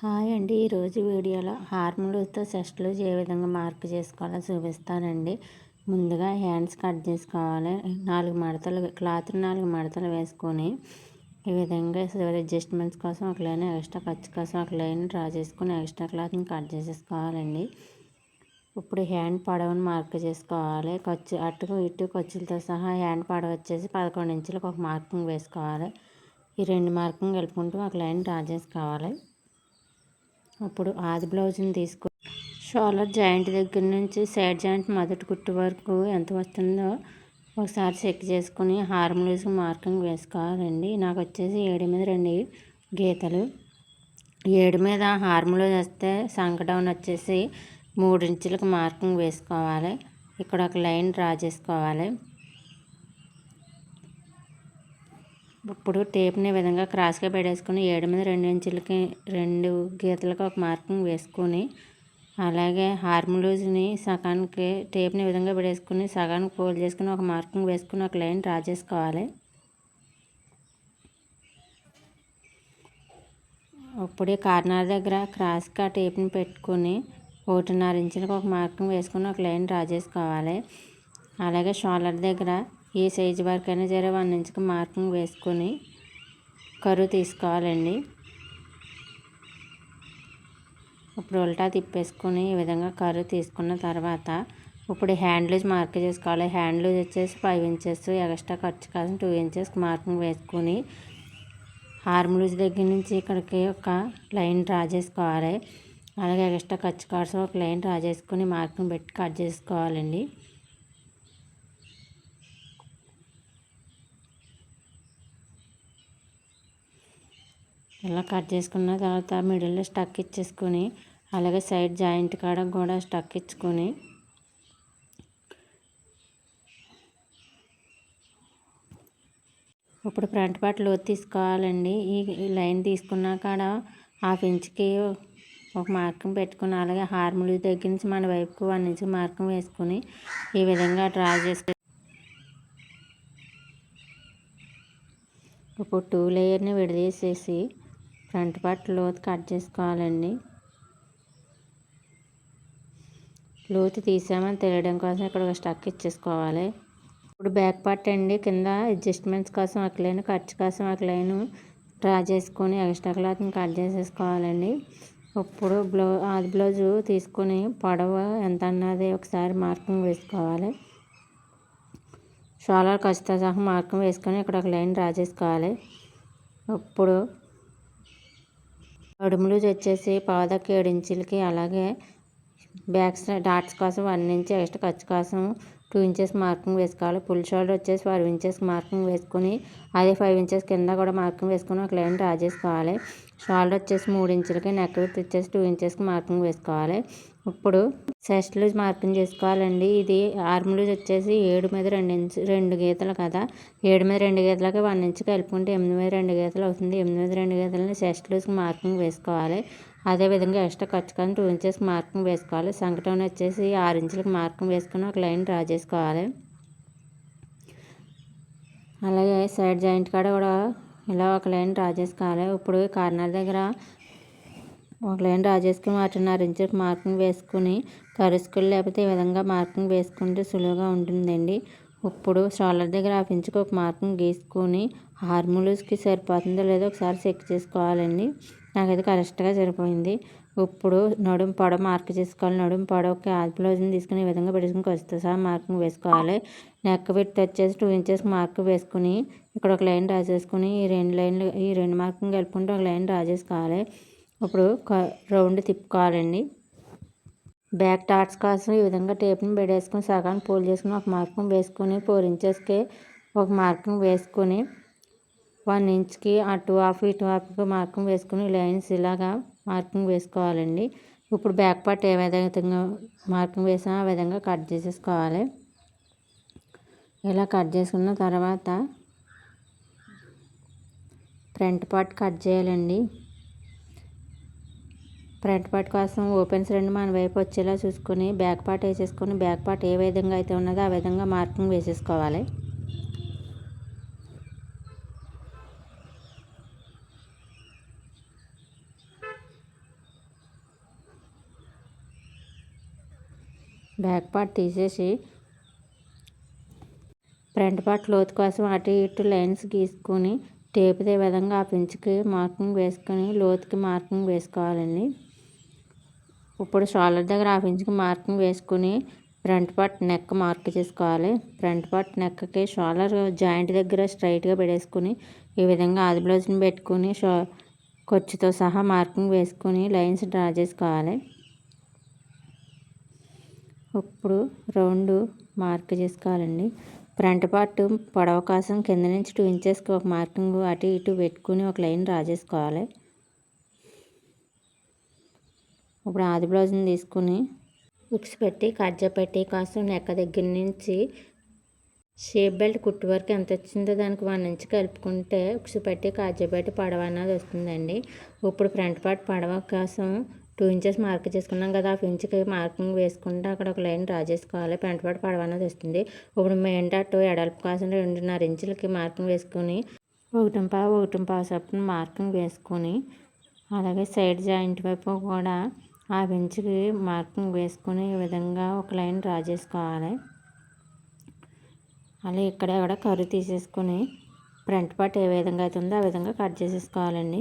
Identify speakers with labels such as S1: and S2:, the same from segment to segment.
S1: Hi అండి. ఈరోజు వీడియోలో హార్ములతో సెస్ట్లు ఏ విధంగా మార్క్ చేసుకోవాలో చూపిస్తానండి. ముందుగా హ్యాండ్స్ కట్ చేసుకోవాలి. నాలుగు మడతలు క్లాత్ నాలుగు మడతలు వేసుకొని ఈ విధంగా అడ్జస్ట్మెంట్స్ కోసం ఒక లైన్ ఎక్స్ట్రా ఖర్చు కోసం ఒక లైన్ డ్రా చేసుకొని ఎక్స్ట్రా క్లాత్ని కట్ చేసేసుకోవాలండి. ఇప్పుడు హ్యాండ్ పడవని మార్క్ చేసుకోవాలి. ఖర్చు అటు ఇటు ఖర్చులతో సహా హ్యాండ్ పడవ వచ్చేసి పదకొండు ఇంచులకు ఒక మార్కింగ్ వేసుకోవాలి. ఈ రెండు మార్కింగ్ కలుపుకుంటూ ఒక లైన్ డ్రా చేసుకోవాలి. అప్పుడు ఆది బ్లౌజ్ని తీసుకో షోలర్ జాయింట్ దగ్గర నుంచి సైడ్ జాయింట్ మొదటి కుట్టు వరకు ఎంత వస్తుందో ఒకసారి చెక్ చేసుకుని హార్మ్ లూజ్ మార్కింగ్ వేసుకోవాలండి. నాకు వచ్చేసి ఏడు మీద రెండు గీతలు. ఏడు మీద హార్మ్ లూజ్ వస్తే సంక డౌన్ వచ్చేసి మూడు ఇంచులకు మార్కింగ్ వేసుకోవాలి. ఇక్కడ ఒక లైన్ డ్రా చేసుకోవాలి. ఇప్పుడు టేప్ని విధంగా క్రాస్గా పెట్టేసుకుని ఏడు మీద రెండు ఇంచులకి రెండు గీతలకు ఒక మార్కింగ్ వేసుకొని అలాగే హార్మలూజ్ని సగానికి టేప్ని విధంగా పెట్టేసుకుని సగానికి ఫోల్డ్ చేసుకుని ఒక మార్కింగ్ వేసుకుని ఒక లైన్ డ్రా చేసుకోవాలి. ఇప్పుడు కార్నర్ దగ్గర క్రాస్గా టేప్ని పెట్టుకుని ఒకటిన్నర ఇంచులకు ఒక మార్కింగ్ వేసుకుని ఒక లైన్ డ్రా చేసుకోవాలి. అలాగే షోల్డర్ దగ్గర ఏ సైజు వరకు అయినా సరే వన్ ఇంచుకి మార్కింగ్ వేసుకొని కరువు తీసుకోవాలండి. ఇప్పుడు ఉల్టా తిప్పేసుకొని ఈ విధంగా కరువు తీసుకున్న తర్వాత ఇప్పుడు హ్యాండ్ లూజ్ మార్క్ చేసుకోవాలి. హ్యాండ్ లూజ్ వచ్చేసి ఫైవ్ ఇంచెస్ ఎక్స్ట్రా ఖర్చు కాసిన టూ ఇంచెస్ మార్కింగ్ వేసుకొని హార్మ్ లూజ్ దగ్గర నుంచి ఇక్కడికి ఒక లైన్ డ్రా చేసుకోవాలి. అలాగే ఎక్స్ట్రా ఖర్చు కాసిన ఒక లైన్ డ్రా చేసుకొని మార్కింగ్ పెట్టి కట్ చేసుకోవాలండి. ఇలా కట్ చేసుకున్న తర్వాత మిడిల్లో స్టక్ ఇచ్చేసుకొని అలాగే సైడ్ జాయింట్ కాడ కూడా స్టక్ ఇచ్చుకొని. ఇప్పుడు ఫ్రంట్ పార్ట్ లోతు తీసుకోవాలండి. ఈ లైన్ తీసుకున్న కాడ హాఫ్ ఇంచ్కి ఒక మార్కం పెట్టుకుని అలాగే హార్ములు దగ్గర నుంచి మన వైపుకు వన్ ఇంచ్ మార్కం వేసుకొని ఈ విధంగా డ్రా చేసుకు. ఇప్పుడు టూ లేయర్ని విడదీసేసి ఫ్రంట్ పార్ట్ లోతు కట్ చేసుకోవాలండి. లోతు తీసామని తెలియడం కోసం ఇక్కడ ఒక స్టక్ ఇచ్చేసుకోవాలి. ఇప్పుడు బ్యాక్ పార్ట్ అండి కింద అడ్జస్ట్మెంట్స్ కోసం ఒక లైన్ ఖర్చు కోసం ఒక లైన్ డ్రా చేసుకొని ఎక్స్ట్రా క్లాత్ని కట్ చేసేసుకోవాలండి. ఇప్పుడు బ్లౌ ఆది బ్లౌజు తీసుకొని పొడవ ఎంత అన్నది ఒకసారి మార్కింగ్ వేసుకోవాలి. షోలర్ ఖచ్చితంగా సహా మార్కింగ్ వేసుకొని ఇక్కడ ఒక లైన్ డ్రా చేసుకోవాలి. ఇప్పుడు నడుములు వచ్చేసి పావుదక్క ఏడు ఇంచులకి అలాగే బ్యాక్ డాట్స్ కోసం వన్ ఇంచ్ ఎక్స్ట్రా ఖర్చు కోసం టూ ఇంచెస్ మార్కింగ్ వేసుకోవాలి. ఫుల్ షోల్డర్ వచ్చేసి ఫైవ్ ఇంచెస్ మార్కింగ్ వేసుకొని అదే ఫైవ్ ఇంచెస్ కింద కూడా మార్కింగ్ వేసుకొని ఒక లైన్ డ్రా చేసుకోవాలి. షోల్డర్ వచ్చేసి మూడు ఇంచులకి నెక్ వచ్చేసి టూ ఇంచెస్కి మార్కింగ్ వేసుకోవాలి. ఇప్పుడు చెస్ట్ లూజ్ మార్కింగ్ చేసుకోవాలండి. ఇది ఆర్మ్ లూజ్ వచ్చేసి ఏడు మీద రెండు ఇంచు రెండు గీతలు కదా. ఏడు మీద రెండు గీతలకి వన్ ఇంచు కలుపుకుంటే ఎనిమిది మీద రెండు గీతలు అవుతుంది. ఎనిమిది మీద రెండు గీతలని చెస్ట్ లూజ్కి మార్కింగ్ వేసుకోవాలి. అదేవిధంగా ఎక్స్ట్రా ఖర్చు కానీ టూ ఇంచెస్ మార్కింగ్ వేసుకోవాలి. సంకటం వచ్చేసి ఆరు ఇంచులకు మార్కింగ్ వేసుకొని ఒక లైన్ డ్రా చేసుకోవాలి. అలాగే సైడ్ జాయింట్ కాడ కూడా ఇలా ఒక లైన్ డ్రా చేసుకోవాలి. ఇప్పుడు కార్నర్ దగ్గర ఒక లైన్ డ్రా చేసుకుని ఇంచులకు మార్కింగ్ వేసుకుని కరుసుకులు లేకపోతే ఈ విధంగా మార్కింగ్ వేసుకుంటే సులువుగా ఉంటుందండి. ఇప్పుడు షోల్డర్ దగ్గర హాఫ్ ఇంచుకు ఒక మార్కింగ్ గీసుకొని హార్మోలూస్కి సరిపోతుందో లేదో ఒకసారి చెక్ చేసుకోవాలండి. నాకైతే కరెక్ట్గా సరిపోయింది. ఇప్పుడు నడుము పొడవు మార్క్ చేసుకోవాలి. నడుము పొడవుకి ఆది బ్లౌజ్ని తీసుకుని ఈ విధంగా పెట్టుకుని కొస్తా సహా మార్కింగ్ వేసుకోవాలి. నెక్ పెట్టి వచ్చేసి టూ ఇంచెస్ మార్క్ వేసుకుని ఇక్కడ ఒక లైన్ డ్రా చేసుకుని ఈ రెండు లైన్లు ఈ రెండు మార్కింగ్ కలుపుకుంటే ఒక లైన్ డ్రా చేసుకోవాలి ఇప్పుడు రౌండ్ తిప్పుకోవాలండి బ్యాక్ టాట్స్ కోసం ఈ విధంగా టేప్ని పెట్టేసుకుని సగాన్ని పోల్ చేసుకుని ఒక మార్కింగ్ వేసుకొని ఫోర్ ఇంచెస్కి ఒక మార్కింగ్ వేసుకొని వన్ ఇంచ్కి అటు హాఫ్ ఇటు హాఫ్కి మార్కింగ్ వేసుకుని లైన్స్ ఇలాగా మార్కింగ్ వేసుకోవాలండి. ఇప్పుడు బ్యాక్ పార్ట్ ఏ విధంగా మార్కింగ్ వేసామో ఆ విధంగా కట్ చేసేసుకోవాలి. ఇలా కట్ చేసుకున్న తర్వాత ఫ్రంట్ పార్ట్ కట్ చేయాలండి. ఫ్రంట్ పార్ట్ కోసం ఓపెన్స్ రెండు మన వైపు వచ్చేలా చూసుకొని బ్యాక్ పార్ట్ వేసేసుకొని బ్యాక్ పార్ట్ ఏ విధంగా అయితే ఉన్నదో ఆ విధంగా మార్కింగ్ వేసేసుకోవాలి. బ్యాక్ పార్ట్ తీసేసి ఫ్రంట్ పార్ట్ లోత్ కోసం అటు ఇటు లైన్స్ గీసుకొని టేపుదే విధంగా ఆ పెంచుకి మార్కింగ్ వేసుకొని లోతుకి మార్కింగ్ వేసుకోవాలండి. ఇప్పుడు షోల్డర్ దగ్గర హాఫ్ ఇంచ్కి మార్కింగ్ వేసుకుని ఫ్రంట్ పార్ట్ నెక్ మార్క్ చేసుకోవాలి. ఫ్రంట్ పార్ట్ నెక్కి షోల్డర్ జాయింట్ దగ్గర స్ట్రైట్గా పెట్టేసుకుని ఈ విధంగా ఆది బ్లౌజ్ని పెట్టుకుని షో ఖర్చుతో సహా మార్కింగ్ వేసుకుని లైన్స్ డ్రా చేసుకోవాలి. ఇప్పుడు రౌండ్ మార్క్ చేసుకోవాలండి. ఫ్రంట్ పార్ట్ పొడవ కోసం కింద నుంచి టూ ఇంచెస్కి ఒక మార్కింగ్ అటు ఇటు పెట్టుకుని ఒక లైన్ డ్రా చేసుకోవాలి. ఇప్పుడు ఆది బ్లౌజ్ని తీసుకుని ఉక్స్ పెట్టి కజ్జా పెట్టి కోసం నెక్క దగ్గర నుంచి షేప్ బెల్ట్ కుట్టు వరకు ఎంత వచ్చిందో దానికి వన్ ఇంచ్ కలుపుకుంటే ఉక్స్ పెట్టి కాజా పెట్టి పడవ అన్నది వస్తుందండి. ఇప్పుడు ఫ్రంట్ పార్ట్ పడవ కోసం టూ ఇంచెస్ మార్క్ చేసుకున్నాం కదా హాఫ్ ఇంచ్కి మార్కింగ్ వేసుకుంటే అక్కడ ఒక లైన్ డ్రా చేసుకోవాలి ఫ్రంట్ పార్ట్ పడవ అన్నది వస్తుంది. ఇప్పుడు మెయిన్ డాట్ ఎడల్పు కోసం రెండున్నర ఇంచులకి మార్కింగ్ వేసుకుని ఒకటి పావు ఒకటి పావు చప్పున మార్కింగ్ వేసుకొని అలాగే సైడ్ జాయింట్ వైపు కూడా ఆ బెంచ్కి మార్కింగ్ వేసుకుని ఈ విధంగా ఒక లైన్ డ్రా చేసుకోవాలి. అలాగే ఇక్కడ కూడా కర్రు తీసేసుకుని ఫ్రంట్ పార్ట్ ఏ విధంగా అవుతుందో ఆ విధంగా కట్ చేసేసుకోవాలండి.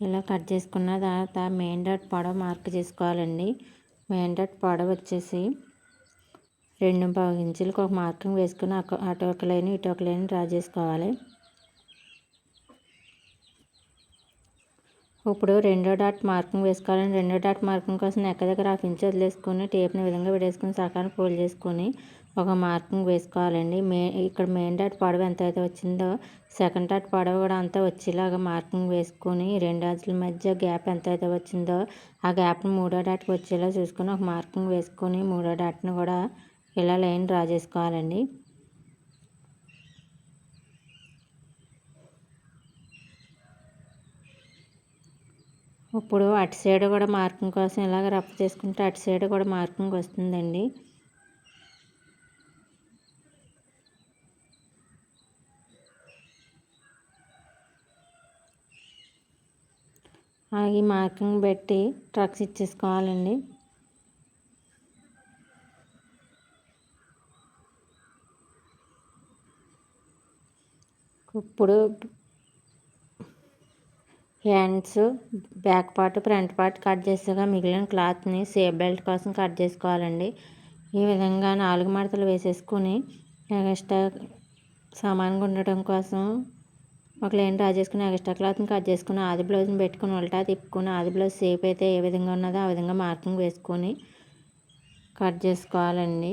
S1: ఇలా కట్ చేసుకున్న తర్వాత మెయిన్ డాట్ పొడవ మార్క్ చేసుకోవాలండి. మెయిన్ డాట్ పొడవ వచ్చేసి రెండు పావు ఇంచులకు ఒక మార్కింగ్ వేసుకుని అటు ఒక లైన్ ఇటు ఒక లైన్ డ్రా చేసుకోవాలి. ఇప్పుడు రెండో డాట్ మార్కింగ్ వేసుకోవాలని రెండో డాట్ మార్కింగ్ కోసం నెక్క దగ్గర హాఫ్ ఇంచ్ వదిలేసుకొని టేప్ని విధంగా విడేసుకుని సకాన్ని ఫోల్డ్ చేసుకొని ఒక మార్కింగ్ వేసుకోవాలండి. మే ఇక్కడ మెయిన్ డాట్ పొడవు ఎంత అయితే వచ్చిందో సెకండ్ డాట్ పొడవు కూడా అంతా వచ్చేలాగా మార్కింగ్ వేసుకొని రెండు అంచుల మధ్య గ్యాప్ ఎంత అయితే వచ్చిందో ఆ గ్యాప్ని మూడో డాట్కి వచ్చేలా చూసుకొని ఒక మార్కింగ్ వేసుకొని మూడో డాట్ని కూడా ఇలా లైన్ డ్రా చేసుకోవాలండి? ఇప్పుడు అటు సైడ్ కూడా మార్కింగ్ కోసం ఇలాగ రఫ్ చేసుకుంటే అటు సైడ్ కూడా మార్కింగ్ వస్తుందండి. ఈ మార్కింగ్ పెట్టి ట్రక్స్ ఇచ్చేసుకోవాలండి. ఇప్పుడు hands back part front part cut చేసాక మిగిలిన క్లాత్ని సేఫ్ బెల్ట్ కోసం కట్ చేసుకోవాలండి. ఈ విధంగా నాలుగు మడతలు వేసేసుకుని ఎగస్ట్రా సమానంగా ఉండటం కోసం ఒక లైన్ డ్రా చేసుకుని ఎగస్ట్రా క్లాత్ని కట్ చేసుకుని ఆది బ్లౌజ్ని పెట్టుకుని ఉల్టా తిప్పుకుని ఆది బ్లౌజ్ సేఫ్ అయితే ఏ విధంగా ఉన్నదో ఆ విధంగా మార్కింగ్ వేసుకొని కట్ చేసుకోవాలండి.